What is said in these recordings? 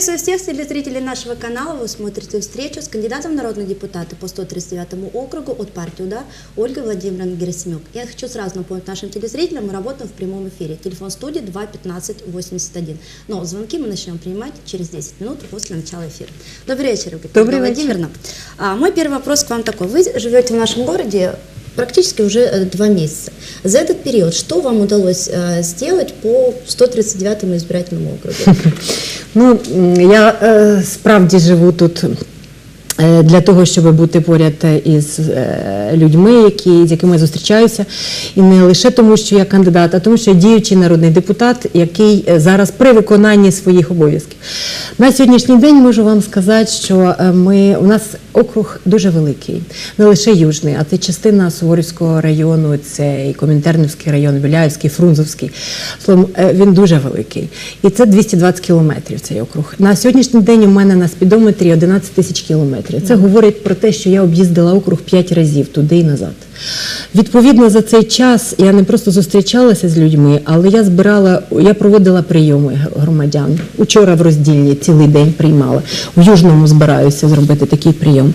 Приветствую всех телезрителей нашего канала. Вы смотрите встречу с кандидатом в народные депутаты по 139 округу от партии УДА Ольгой Владимировной Герасимюк. Я хочу сразу напомнить нашим телезрителям, мы работаем в прямом эфире. Телефон студии 2 15 81. Но звонки мы начнем принимать через 10 минут после начала эфира. Добрый вечер, Ольга Добрый вечер. Владимировна. А, мой первый вопрос к вам такой. Вы живете в нашем городе практически уже э, два месяца. За этот период что вам удалось э, сделать по 139 избирательному округу? Ну, я е, справді живу тут. Е, Для того, щоб бути поряд із е, людьми, які, з якими я зустрічаюся, і не лише тому, що я кандидат, а тому, що я діючий народний депутат, який е, зараз при виконанні своїх обов'язків. На сьогоднішній день можу вам сказати, що е, ми, у нас округ дуже великий, не лише Южний, а це частина Суворівського району, це і Комінтернівський район, Біляївський, Фрунзовський. Словом, е, він дуже великий. І це 220 кілометрів цей округ. На сьогоднішній день у мене на спідометрі 11 тисяч кілометрів. Це говорить про те, що я об'їздила округ 5 разів туди і назад. Відповідно за цей час я не просто зустрічалася з людьми, але я збирала, я проводила прийоми громадян. Учора в роздільні цілий день приймала. В Южному збираюся зробити такий прийом.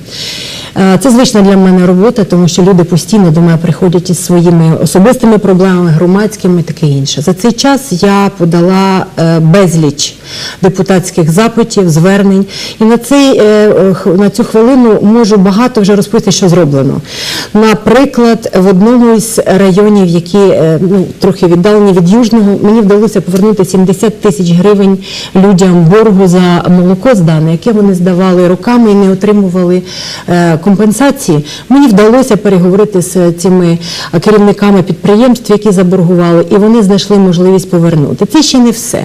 Е, Це звична для мене робота, тому що люди постійно до мене приходять із своїми особистими проблемами, громадськими і таке інше. За цей час я подала е, безліч депутатських запитів, звернень. І на, цей, е, на цю хвилину можу багато вже розповісти, що зроблено. Наприклад, в одному із районів, які е, ну, трохи віддалені від Южного, мені вдалося повернути 70 тисяч гривень людям боргу за молоко здане, яке вони здавали роками і не отримували е, компенсації. Мені вдалося переговорити з цими е, керівниками підприємств, які заборгували, і вони знайшли можливість повернути. Це ще не все.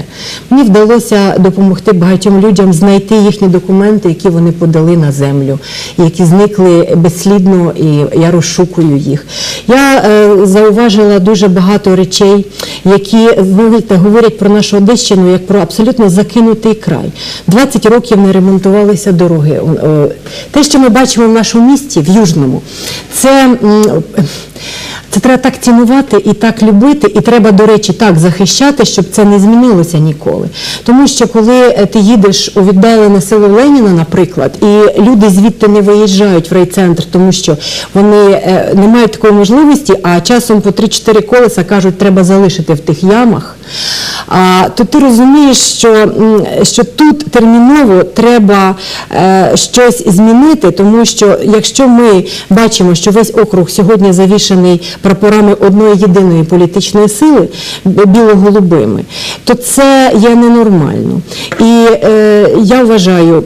Мені вдалося допомогти багатьом людям знайти їхні документи, які вони подали на землю, які зникли безслідно, і я розшукую їх. Я е, зауважила дуже багато речей, які знаєте, говорять про нашу Одещину як про абсолютно закинутий край. 20 років не ремонтувалися дороги. Е, Те, що ми бачимо в нашому місті, в Южному, це. м, це треба так цінувати і так любити, і треба, до речі, так захищати, щоб це не змінилося ніколи. Тому що коли е, ти їдеш у віддалене село Леніна, наприклад, і люди звідти не виїжджають в райцентр, тому що вони е, не мають такої можливості, а часом по 3-4 колеса кажуть, треба залишити в тих ямах. То ти розумієш, що, що тут терміново треба е, щось змінити, тому що якщо ми бачимо, що весь округ сьогодні завішаний прапорами одної єдиної політичної сили біло-голубими, то це є ненормально. І е, я вважаю.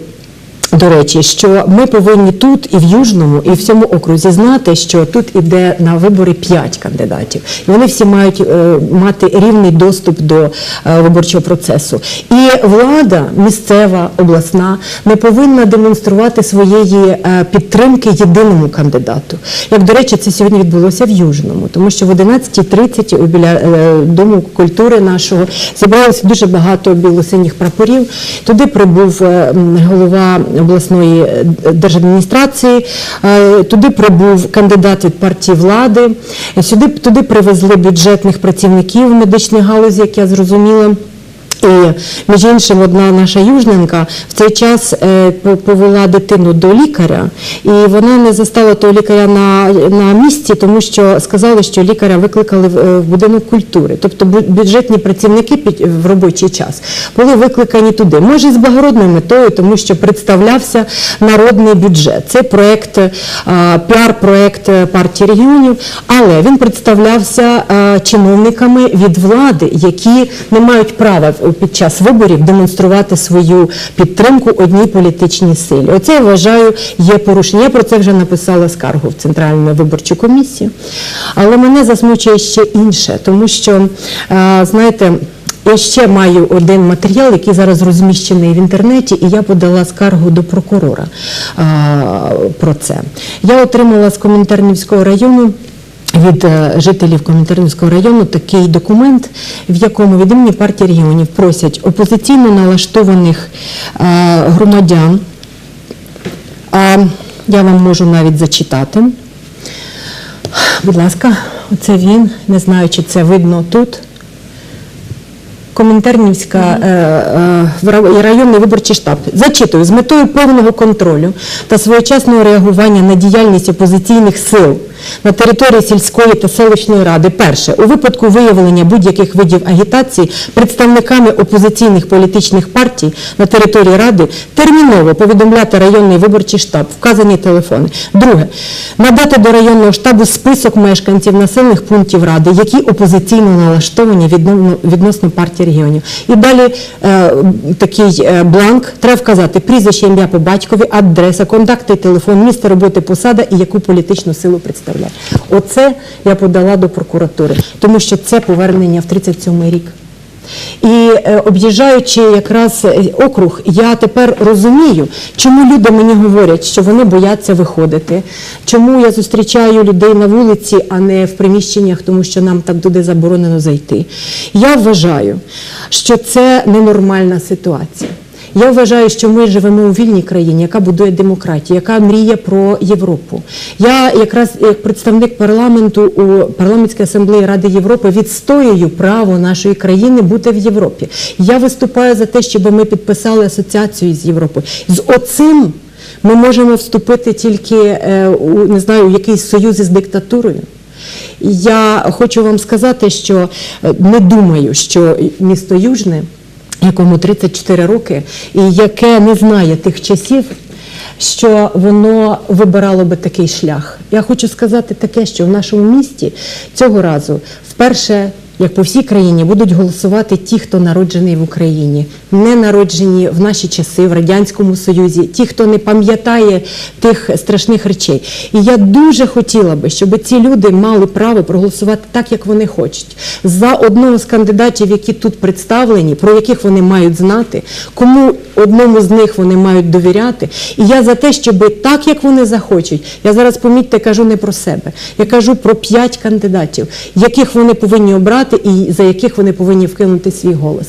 До речі, що ми повинні тут і в Южному, і в всьому окрузі знати, що тут іде на вибори п'ять кандидатів, і вони всі мають е, мати рівний доступ до е, виборчого процесу. І влада місцева, обласна не повинна демонструвати своєї е, підтримки єдиному кандидату. Як до речі, це сьогодні відбулося в Южному, тому що в 11.30 у біля е, дому культури нашого зібралося дуже багато білосиніх прапорів. Туди прибув е, голова обласної е, держадміністрації, е, туди прибув кандидат від партії влади. Сюди туди привезли бюджетних працівників медичної галузі, як я зрозуміла. І між іншим, одна наша южненка в цей час е, по- повела дитину до лікаря, і вона не застала того лікаря на, на місці, тому що сказали, що лікаря викликали в, е, будинок культури. Тобто бюджетні працівники під в робочий час були викликані туди. Може, з благородною метою, тому що представлявся народний бюджет. Це проект, е, піар-проект партії регіонів, але він представлявся чиновниками від влади, які не мають права під час виборів демонструвати свою підтримку одній політичній силі. Оце я вважаю є порушення. Я про це вже написала скаргу в Центральну виборчу комісію. Але мене засмучує ще інше, тому що е, знаєте. Я ще маю один матеріал, який зараз розміщений в інтернеті, і я подала скаргу до прокурора а, про це. Я отримала з Комінтернівського району. Від е, жителів Комінтернівського району такий документ, в якому від імені партії регіонів просять опозиційно налаштованих е, громадян. А, я вам можу навіть зачитати. Будь ласка, оце він. Не знаю, чи це видно тут. Комінтернівська е, е, районний виборчий штаб. Зачитую з метою повного контролю та своєчасного реагування на діяльність опозиційних сил на території сільської та селищної ради. Перше, у випадку виявлення будь-яких видів агітації представниками опозиційних політичних партій на території ради терміново повідомляти районний виборчий штаб, вказані телефони. Друге, надати до районного штабу список мешканців населених пунктів ради, які опозиційно налаштовані відносно, партії регіонів. І далі е, такий е, бланк, треба вказати прізвище, ім'я по батькові, адреса, контакти, телефон, місце роботи, посада і яку політичну силу представляє. Оце я подала до прокуратури, тому що це повернення в 37 рік. І е, об'їжджаючи якраз е, округ, я тепер розумію, чому люди мені говорять, що вони бояться виходити, чому я зустрічаю людей на вулиці, а не в приміщеннях, тому що нам так туди заборонено зайти. Я вважаю, що це ненормальна ситуація. Я вважаю, що ми живемо у вільній країні, яка будує демократію, яка мріє про Європу. Я якраз як представник парламенту у парламентській асамблеї Ради Європи відстоюю право нашої країни бути в Європі. Я виступаю за те, щоб ми підписали асоціацію з Європою. З оцим ми можемо вступити тільки е, у не знаю, у якийсь союз із диктатурою. Я хочу вам сказати, що е, не думаю, що місто Южне, якому 34 роки, і яке не знає тих часів, що воно вибирало би такий шлях. Я хочу сказати таке, що в нашому місті цього разу вперше. Як по всій країні будуть голосувати ті, хто народжений в Україні, не народжені в наші часи в радянському союзі, ті, хто не пам'ятає тих страшних речей. І я дуже хотіла би, щоб ці люди мали право проголосувати так, як вони хочуть, за одного з кандидатів, які тут представлені, про яких вони мають знати, кому одному з них вони мають довіряти. І я за те, щоб так, як вони захочуть, я зараз помітьте, кажу не про себе, я кажу про п'ять кандидатів, яких вони повинні обрати і за яких вони повинні вкинути свій голос.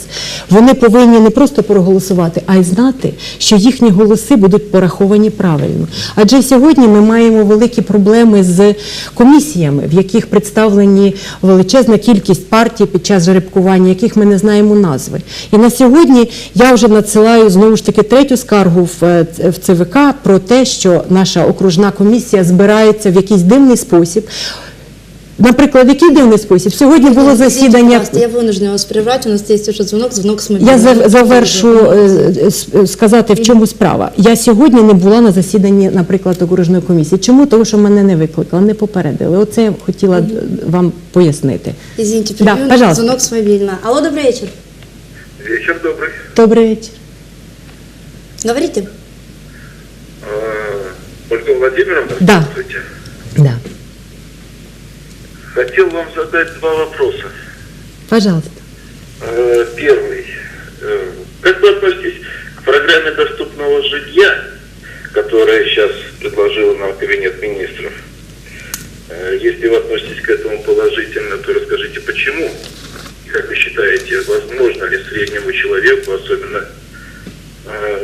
Вони повинні не просто проголосувати, а й знати, що їхні голоси будуть пораховані правильно. Адже сьогодні ми маємо великі проблеми з комісіями, в яких представлені величезна кількість партій під час жеребкування, яких ми не знаємо назви. І на сьогодні я вже надсилаю знову ж таки третю скаргу в, е, в ЦВК про те, що наша окружна комісія збирається в якийсь дивний спосіб. Наприклад, який дивний спосіб? Сьогодні було Извините, засідання. пожалуйста, я вынуждена вас прервать. У нас есть уже звонок, звонок с Я мобильного. зав- завершу е, с- е, сказати, в чому справа. Я сьогодні не була на засіданні, наприклад, окружної комісії. Чому? Тому що мене не викликали, не попередили. Оце я хотіла е, вам пояснити. Извините, Да, прерву. пожалуйста. звонок с мобильного. Алло, добрый вечер. Вечер добрый. Добрий вечір. Говорите. А, Ольга Владимировна, Да. здравствуйте. Да. Хотел вам задать два вопроса. Пожалуйста. Э, Первый. Э, Как вы относитесь к программе доступного жилья, которая сейчас предложила нам Кабинет министров? Э, Если вы относитесь к этому положительно, то расскажите почему. Как вы считаете, возможно ли среднему человеку, особенно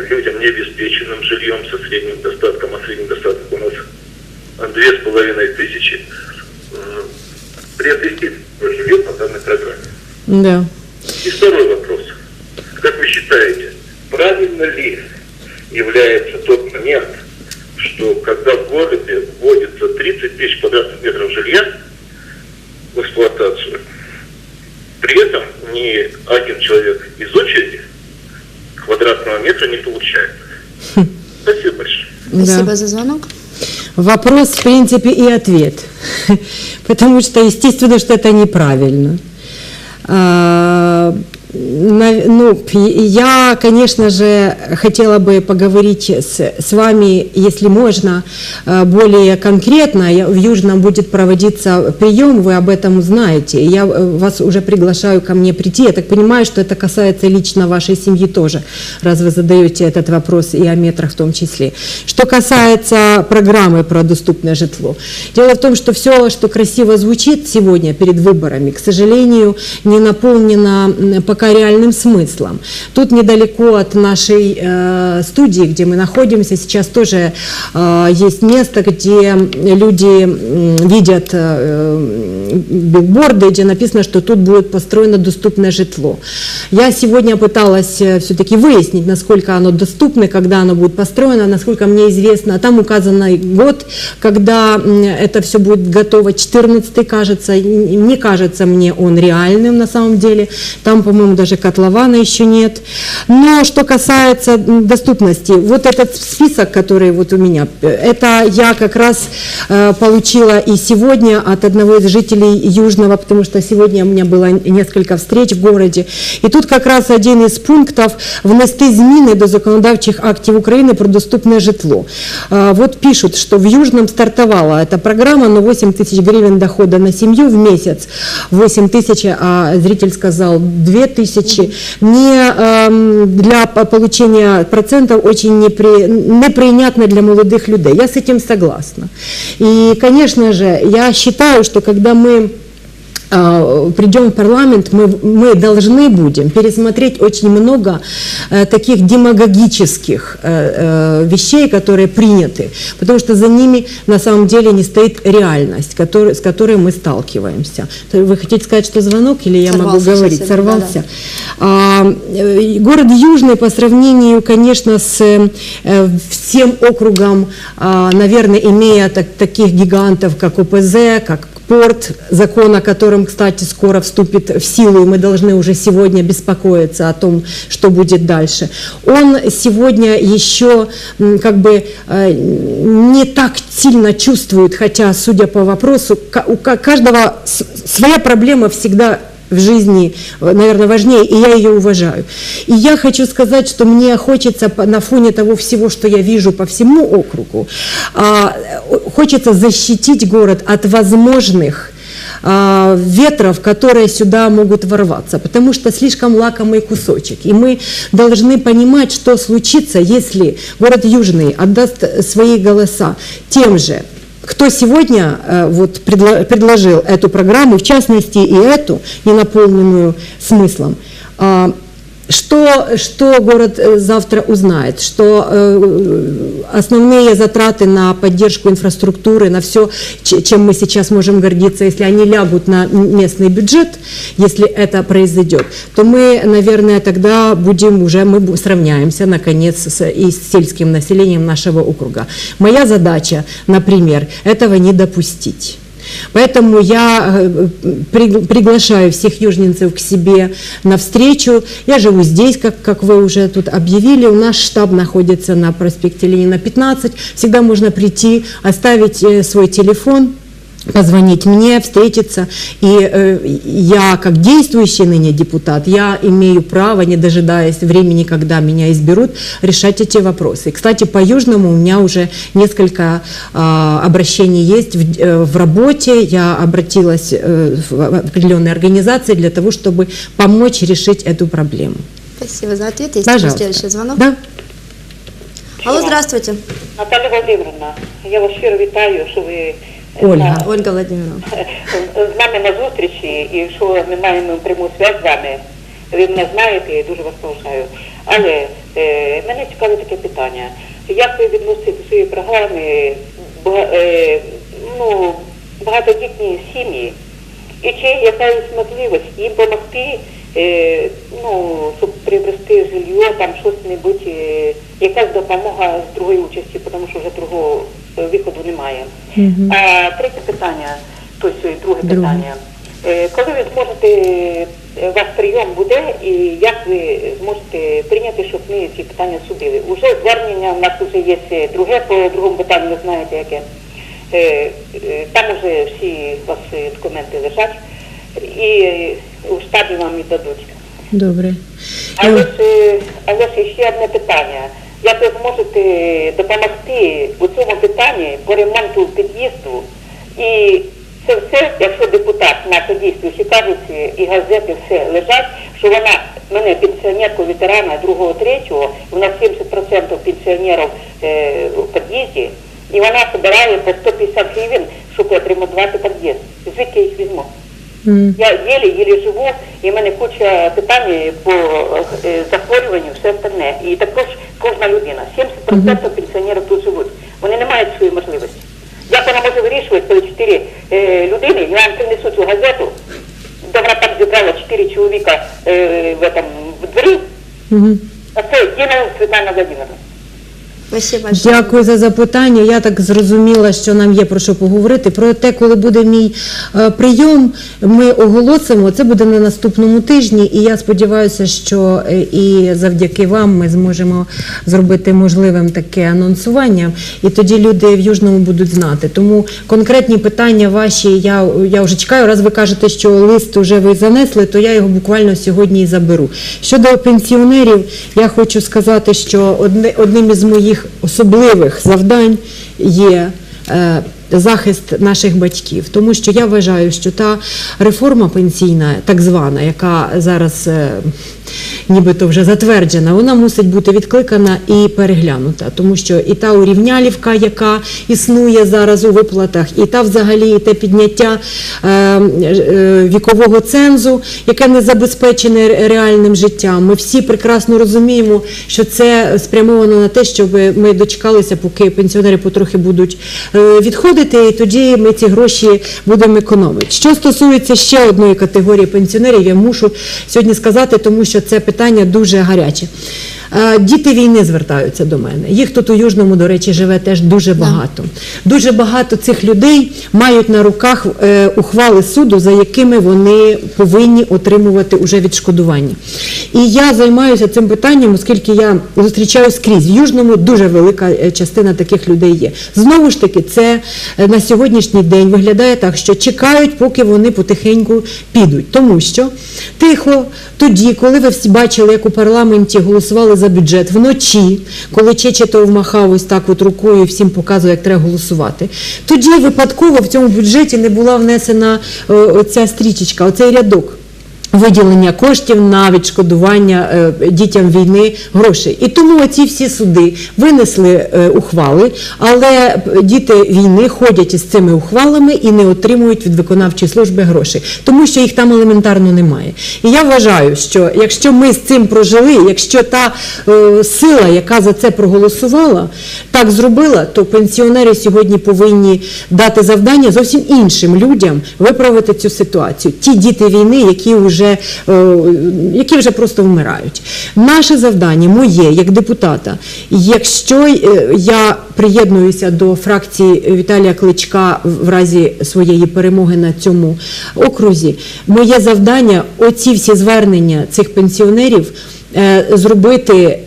людям необеспеченным жильем со средним достатком, а средний достаток у нас две с половиной тысячи, приобрести жилье по данной программе? Да. И второй вопрос. Как вы считаете, правильно ли является тот момент, что когда в городе вводится 30 тысяч квадратных метров жилья в эксплуатацию, при этом ни один человек из очереди квадратного метра не получает? Спасибо большое. Спасибо Да. за звонок. Вопрос, в принципе, и ответ. Потому что, естественно, что это неправильно. Ну, я, конечно же, хотела бы поговорить с, с вами, если можно, э, более конкретно. В Южном будет проводиться прием, вы об этом знаете. Я э, вас уже приглашаю ко мне прийти. Я так понимаю, что это касается лично вашей семьи тоже, раз вы задаете этот вопрос и о метрах в том числе. Что касается программы про доступное житло. Дело в том, что все, что красиво звучит сегодня перед выборами, к сожалению, не наполнено показателями пока реальным смыслом. Тут недалеко от нашей э, студии, где мы находимся, сейчас тоже э, есть место, где люди м, видят э, билборды, где написано, что тут будет построено доступное житло. Я сегодня пыталась все-таки выяснить, насколько оно доступно, когда оно будет построено, насколько мне известно. Там указан год, когда это все будет готово, 14 кажется. Не кажется мне он реальным на самом деле. Там, по-моему, даже котлована еще нет. Но что касается м, доступности, вот этот список, который вот у меня, э, это я как раз э, получила и сегодня от одного из жителей Южного, потому что сегодня у меня было несколько встреч в городе. І тут как раз один із пунктів внести зміни до законодавчих актів України про доступне житло. А, Вот пишут, что в Южном стартовала эта программа, но 8 тысяч гривен дохода на семью в месяц, 8 тысяч, а зритель сказал 2 тысячи. Мне эм, для по- получения процентов очень непри, неприятно для молодых людей. Я с этим согласна. И, конечно же, я считаю, что когда мы а, придем в парламент, мы, мы должны будем пересмотреть очень много э, таких демагогических э, э, вещей, которые приняты, потому что за ними на самом деле не стоит реальность, который, с которой мы сталкиваемся. Вы хотите сказать, что звонок или я могу Сорвался говорить? совсем, Сорвался. А, э, город Южный по сравнению, конечно, с всем округом, а, наверное, имея так- таких гигантов, как ОПЗ, как порт, закон о котором, кстати, скоро вступит в силу, и мы должны уже сегодня беспокоиться о том, что будет дальше. Он сегодня еще м, как бы э, не так сильно чувствует, хотя, судя по вопросу, ка- у ка- каждого с- своя проблема всегда в жизни, наверное, важнее, и я ее уважаю. И я хочу сказать, что мне хочется на фоне того всего, что я вижу по всему округу, а, хочется защитить город от возможных а, ветров, которые сюда могут ворваться, потому что слишком лакомый кусочек. И мы должны понимать, что случится, если город Южный отдаст свои голоса тем же, кто сегодня э, вот, предло- предложил эту программу, в частности и эту, не наполненную смыслом, а, что, что город э, завтра узнает? Что э, основные затраты на поддержку инфраструктуры, на все, чем мы сейчас можем гордиться, если они лягут на местный бюджет, если это произойдет, то мы, наверное, тогда будем уже, мы сравняемся, наконец, с, и с сельским населением нашего округа. Моя задача, например, этого не допустить. Поэтому я э, при- приглашаю всех южнинцев к себе на встречу. Я живу здесь, как, как вы уже тут объявили. У нас штаб находится на проспекте Ленина 15. Всегда можно прийти, оставить э, свой телефон, позвонить мне, встретиться. И э, я, как действующий ныне депутат, я имею право, не дожидаясь времени, когда меня изберут, решать эти вопросы. И, кстати, по Южному у меня уже несколько а, обращений есть в, э, в работе. Я обратилась э, в определенные организации для того, чтобы помочь решить эту проблему. Спасибо за ответ. Есть Пожалуйста. следующий звонок. Да? Алло, здравствуйте. Наталя Володимирівна, я вас щиро вітаю, що ви е, Ольга. Ольга Владимировна. з нами на зустрічі і що ми маємо пряму зв'язку з вами. Ви мене знаєте, я дуже вас поважаю. Але е, мене цікаве таке питання. Як ви відносите до своєї програми бага- е, ну, багатодітні сім'ї? І чи якась можливість їм допомогти, е, ну, щоб приобрести жилье, там щось-небудь, е, якась допомога з другої участі, тому що вже другого е, виходу немає. А третє питання, тобто друге Друге. питання. Е, Коли ви зможете, е, ваш прийом буде, і як ви зможете прийняти, щоб ми ці питання судили? Уже звернення в нас вже є е, друге, по другому питанню ви знаєте яке. Е, е, Там вже всі е, документи лежать, і е, штабі вам і дадуть. Добре. Але ж, але ж ще одне питання. Як ви зможете допомогти у цьому питанні по ремонту під'їзду? І це все, якщо депутат наше дійствуючий кажуть, і газети все лежать, що вона мене пенсіонерку ветерана другого, третього, у нас 70% пенсіонерів е, у під'їзді, і вона збирає по 150 гривень, щоб отремонтувати під'їзд. Звідки їх візьму? Я єлі-єлі живу, і в мене куча питань по е, захворюванню, все остальне. І також кожна людина. 70% пенсіонерів тут живуть. Вони не мають своєї можливості. Як вона може вирішувати, коли чотири е, людини, я вам принесу цю газету, вона там зібрала чотири чоловіка е, в, этом, в дворі, а це Діна Світлана Владимировна. Спасибо большое. Дякую за запитання. Я так зрозуміла, що нам є про що поговорити. Про те, коли буде мій е, прийом, ми оголосимо. Це буде на наступному тижні, і я сподіваюся, що е, і завдяки вам ми зможемо зробити можливим таке анонсування, і тоді люди в Южному будуть знати. Тому конкретні питання ваші я, я вже чекаю. Раз ви кажете, що лист вже ви занесли, то я його буквально сьогодні і заберу. Щодо пенсіонерів, я хочу сказати, що одне, одним із моїх особливих завдань є. е, Захист наших батьків, тому що я вважаю, що та реформа пенсійна, так звана, яка зараз е, нібито вже затверджена, вона мусить бути відкликана і переглянута, тому що і та урівнялівка, яка існує зараз у виплатах, і та взагалі і те підняття е, е, вікового цензу, яке не забезпечене реальним життям. Ми всі прекрасно розуміємо, що це спрямовано на те, щоб ми дочекалися, поки пенсіонери потрохи будуть е, відходити, і тоді ми ці гроші будемо економити. Що стосується ще одної категорії пенсіонерів, я мушу сьогодні сказати, тому що це питання дуже гаряче. Е, Діти війни звертаються до мене. Їх тут у Южному, до речі, живе теж дуже багато. Дуже багато цих людей мають на руках е, ухвали суду, за якими вони повинні отримувати уже відшкодування. І я займаюся цим питанням, оскільки я зустрічаю скрізь. В Южному дуже велика е, частина таких людей є. Знову ж таки, це на сьогоднішній день виглядає так, що чекають, поки вони потихеньку підуть. Тому що тихо, тоді, коли ви всі бачили, як у парламенті голосували за бюджет вночі, коли Чечетов махав ось так от рукою всім показував, як треба голосувати. Тоді випадково в цьому бюджеті не була внесена е, оця стрічечка, оцей рядок. Виділення коштів на відшкодування е, дітям війни грошей. І тому оці всі суди винесли е, ухвали, але діти війни ходять із цими ухвалами і не отримують від виконавчої служби грошей, тому що їх там елементарно немає. І я вважаю, що якщо ми з цим прожили, якщо та е, сила, яка за це проголосувала, так зробила, то пенсіонери сьогодні повинні дати завдання зовсім іншим людям виправити цю ситуацію. Ті діти війни, які вже, е, які вже просто вмирають. Наше завдання, моє як депутата, якщо е, я приєднуюся до фракції Віталія Кличка в разі своєї перемоги на цьому окрузі, моє завдання оці всі звернення цих пенсіонерів е, зробити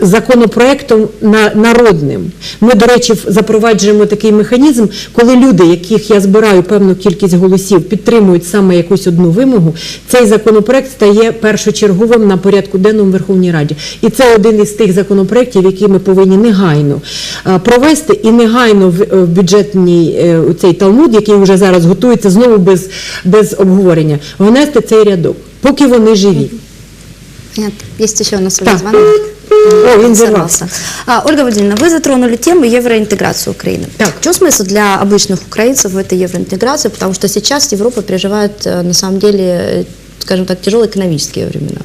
законопроектом народним. Ми, до речі, запроваджуємо такий механізм, коли люди, яких я збираю певну кількість голосів, підтримують саме якусь одну вимогу, цей законопроект стає першочерговим на порядку денному в Верховній Раді. І це один із тих законопроєктів, які ми повинні негайно провести і негайно в, е, бюджетній е, цей талмуд, який вже зараз готується знову без, без обговорення, внести цей рядок, поки вони живі. Нет, есть еще у нас Так. звонок. О, він Сорвался. зірвався. А, Ольга Владимировна, вы затронули тему евроинтеграции Украины. Так. В чем смысл для обычных украинцев в этой евроинтеграции? Потому что сейчас Европа переживает, э, на самом деле, э, скажем так, тяжелые экономические времена.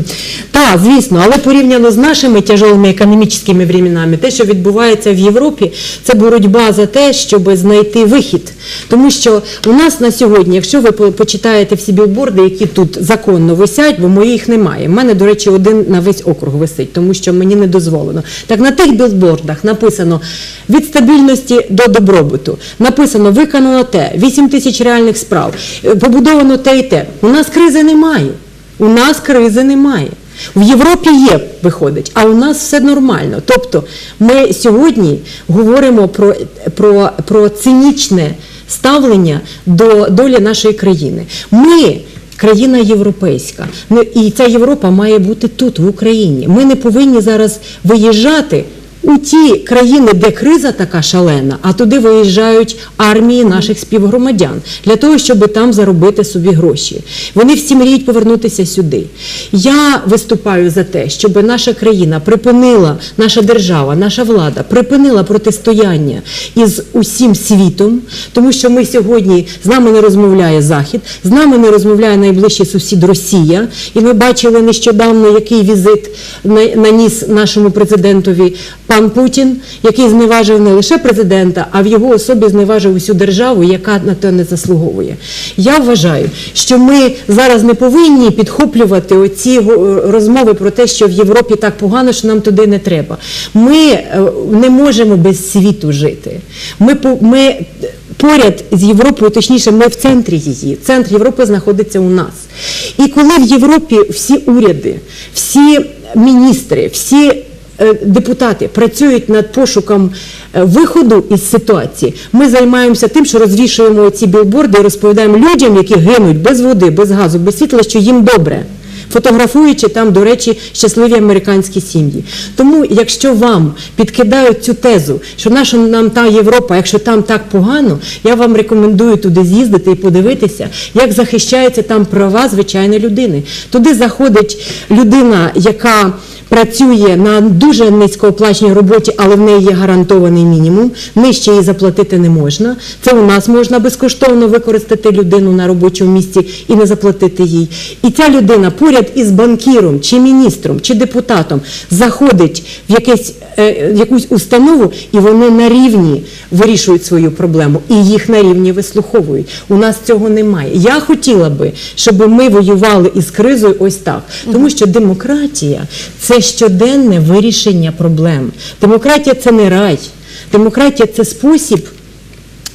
Так, звісно, але порівняно з нашими тяжелими економічними временами, те, що відбувається в Європі, це боротьба за те, щоб знайти вихід. Тому що у нас на сьогодні, якщо ви по- почитаєте всі білборди, які тут законно висять, бо моїх немає. У мене, до речі, один на весь округ висить, тому що мені не дозволено. Так на тих білбордах написано від стабільності до добробуту. Написано виконано те, 8 тисяч реальних справ, е, побудовано те і те. У нас кризи немає. У нас кризи немає. В Європі є, виходить, а у нас все нормально. Тобто ми сьогодні говоримо про, про, про цинічне ставлення до долі нашої країни. Ми. Країна європейська, Ну, і ця Європа має бути тут, в Україні. Ми не повинні зараз виїжджати у ті країни, де криза така шалена, а туди виїжджають армії наших співгромадян для того, щоб там заробити собі гроші. Вони всі мріють повернутися сюди. Я виступаю за те, щоб наша країна припинила, наша держава, наша влада припинила протистояння із усім світом, тому що ми сьогодні з нами не розмовляє Захід, з нами не розмовляє найближчий сусід Росія. І ми бачили нещодавно, який візит наніс нашому президентові пан Путін, який зневажив не лише президента, а в його особі зневажив усю державу, яка на те не заслуговує. Я вважаю, що ми зараз не повинні підхоплювати оці розмови про те, що в Європі так погано, що нам туди не треба. Ми е, не можемо без світу жити. Ми, ми поряд з Європою, точніше, ми в центрі її. Центр Європи знаходиться у нас. І коли в Європі всі уряди, всі міністри, всі е, депутати працюють над пошуком е, виходу із ситуації, ми займаємося тим, що розвішуємо ці білборди і розповідаємо людям, які гинуть без води, без газу, без світла, що їм добре. Фотографуючи там, до речі, щасливі американські сім'ї. Тому, якщо вам підкидають цю тезу, що наша нам та Європа, якщо там так погано, я вам рекомендую туди з'їздити і подивитися, як захищаються там права звичайної людини. Туди заходить людина, яка працює на дуже низькооплачній роботі, але в неї є гарантований мінімум, нижче її заплатити не можна. Це у нас можна безкоштовно використати людину на робочому місці і не заплатити їй. І ця людина поряд із банкіром, чи міністром, чи депутатом заходить в якесь, якусь установу, і вони на рівні вирішують свою проблему, і їх на рівні вислуховують. У нас цього немає. Я хотіла би, щоб ми воювали із кризою ось так, тому що демократія це щоденне вирішення проблем. Демократія це не рай. Демократія це спосіб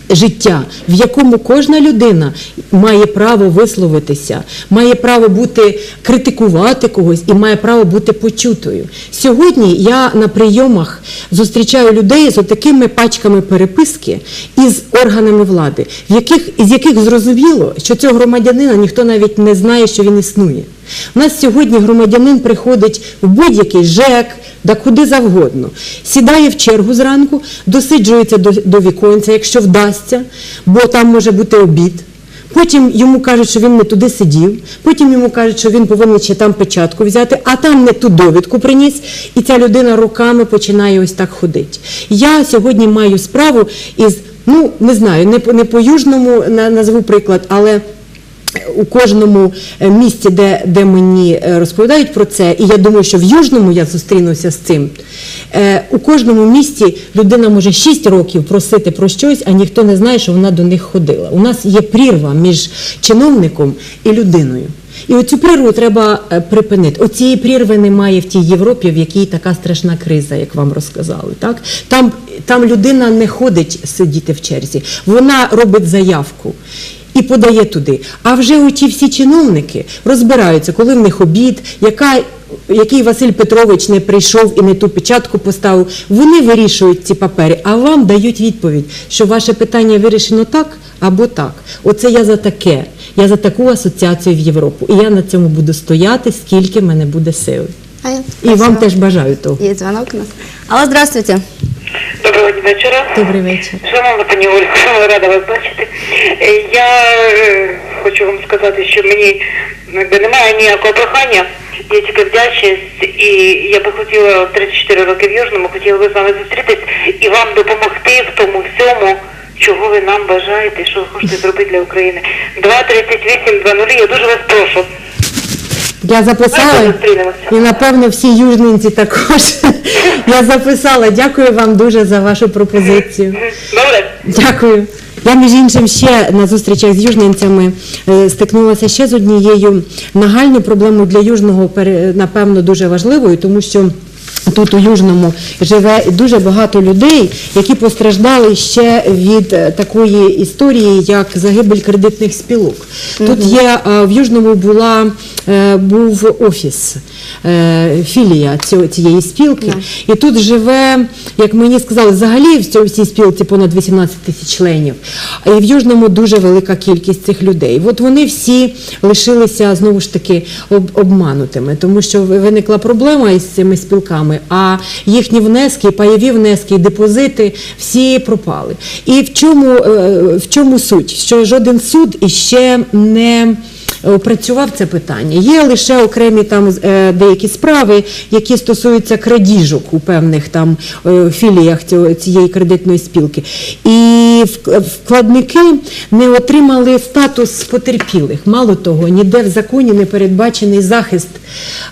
життя, в якому кожна людина має право висловитися, має право бути критикувати когось і має право бути почутою. Сьогодні я на прийомах зустрічаю людей з отакими пачками переписки із органами влади, в яких із яких зрозуміло, що цього громадянина ніхто навіть не знає, що він існує. У нас сьогодні громадянин приходить в будь-який ЖЕК, да куди завгодно. Сідає в чергу зранку, досиджується до, до віконця, якщо вдасться, бо там може бути обід. Потім йому кажуть, що він не туди сидів, потім йому кажуть, що він повинен ще там печатку взяти, а там не ту довідку приніс, і ця людина роками починає ось так ходити. Я сьогодні маю справу із, ну не знаю, не по, не по южному назву приклад, але у кожному е, місті, де, де мені е, розповідають про це, і я думаю, що в Южному я зустрінуся з цим. е, У кожному місті людина може 6 років просити про щось, а ніхто не знає, що вона до них ходила. У нас є прірва між чиновником і людиною. І оцю прірву треба припинити. Оцієї прірви немає в тій Європі, в якій така страшна криза, як вам розказали. Так? Там, там людина не ходить сидіти в черзі, вона робить заявку і подає туди. А вже оті всі чиновники розбираються, коли в них обід, яка, який Василь Петрович не прийшов і не ту печатку поставив. Вони вирішують ці папери, а вам дають відповідь, що ваше питання вирішено так або так. Оце я за таке. Я за таку асоціацію в Європу. І я на цьому буду стояти, скільки в мене буде сили. А я- І вам теж бажаю того. Есть звонок у нас. Алло, здравствуйте. Доброго вечора. Добрий вечір. Шановна пані Ольга, рада вас бачити. Е, Я е, хочу вам сказати, що мені якби, немає ніякого прохання, є тільки вдячність, і я би хотіла 34 роки в Южному, хотіла би з вами зустрітись і вам допомогти в тому всьому, чого ви нам бажаєте, що ви хочете зробити для України. 238 я дуже вас прошу. Я записала і напевно всі южненці також. Я записала. Дякую вам дуже за вашу пропозицію. Добре? Дякую. Я, між іншим, ще на зустрічах з южненцями е, стикнулася ще з однією нагальною проблемою для южного, напевно, дуже важливою, тому що. Тут у Южному живе дуже багато людей, які постраждали ще від е, такої історії, як загибель кредитних спілок. Тут є е, в Южному була е, був офіс, філія цієї спілки, і тут живе, як мені сказали, взагалі в цій спілці понад 18 тисяч членів. І в Южному дуже велика кількість цих людей. От вони всі лишилися знову ж таки обманутими, тому що виникла проблема із цими спілками. Грошами, а їхні внески, пайові внески, депозити всі пропали. І в чому, е, в чому суть? Що жоден суд іще не опрацював це питання. Є лише окремі там е, деякі справи, які стосуються крадіжок у певних там е, філіях цієї кредитної спілки. І вкладники не отримали статус потерпілих. Мало того, ніде в законі не передбачений захист,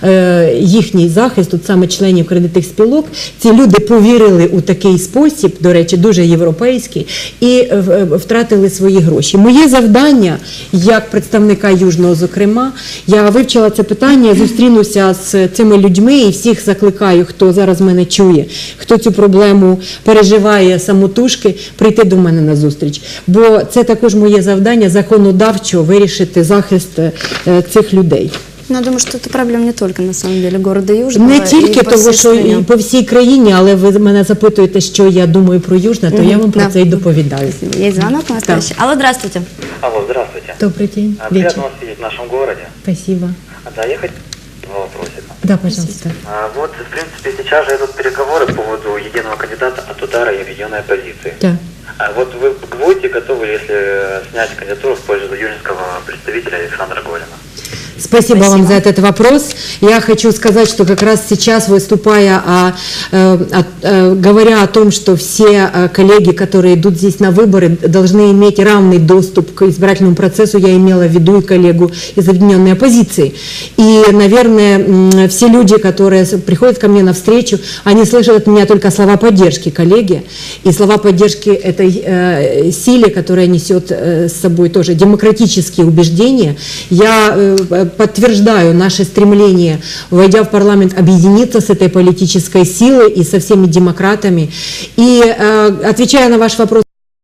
е, їхній захист, от саме членів кредитних спілок. Ці люди повірили у такий спосіб, до речі, дуже європейський, і е, е, втратили свої гроші. Моє завдання, як представника Южного, зокрема, я вивчила це питання, зустрінуся з цими людьми і всіх закликаю, хто зараз мене чує, хто цю проблему переживає самотужки, прийти до мене на зустріч. Бо це також моє завдання законодавчо вирішити захист е, цих людей. Ну, я думаю, что это проблема не только, на самом деле, города Южного. Не и тільки по того, всей що стране. і по всій країні, але ви мене запитуєте, що я думаю про Южне, то я вам про Да. це і доповідаю. Есть звонок настоящий. Алло, здравствуйте. Алло, здравствуйте. Добрый день. А, Вечер. Приятно вас видеть в нашем городе. Спасибо. А, Да, я хотел два вопросика. Да, пожалуйста. А, Вот, в принципе, сейчас же идут переговоры по поводу единого кандидата от удара и объединенной оппозиции. Да. А вот вы будете готовы, если э, снять кандидатуру в пользу южинского представителя Александра Голина? Спасибо, вам за этот вопрос. Я хочу сказать, что как раз сейчас, выступая, э, от- э, говоря о том, что все э, коллеги, которые идут здесь на выборы, должны иметь равный доступ к избирательному процессу, я имела в виду и коллегу из объединенной оппозиции. И, наверное, все люди, которые приходят ко мне навстречу, они слышат от меня только слова поддержки, коллеги, и слова поддержки этой э, силе, которая несет э, с собой тоже демократические убеждения. Я э, подтверждаю наше стремление, войдя в парламент, объединиться с этой политической силой и со всеми демократами. И э, отвечая на ваш вопрос,